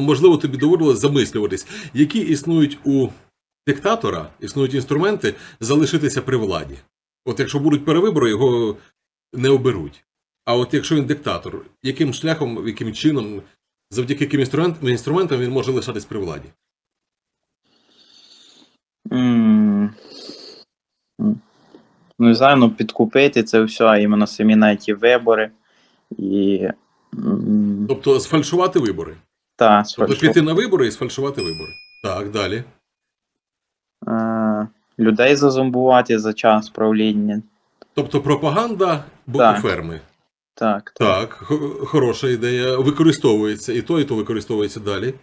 можливо, тобі доводилось замислюватись, які існують у диктатора, існують інструменти залишитися при владі. От якщо будуть перевибори, його не оберуть. А от якщо він диктатор, яким шляхом, яким чином, завдяки яким інструмент, інструментам він може лишатись при владі? М. Ну, не знаю, ну підкупити це все, а іменно самі на ті вибори. І. Тобто сфальшувати вибори. Та, Тобто піти на вибори і сфальшувати вибори. Так, далі. е, людей зазомбувати за час правління. Тобто пропаганда боку Так. ферми. Так, Так, хо- хороша ідея. Використовується і то, і то використовується далі.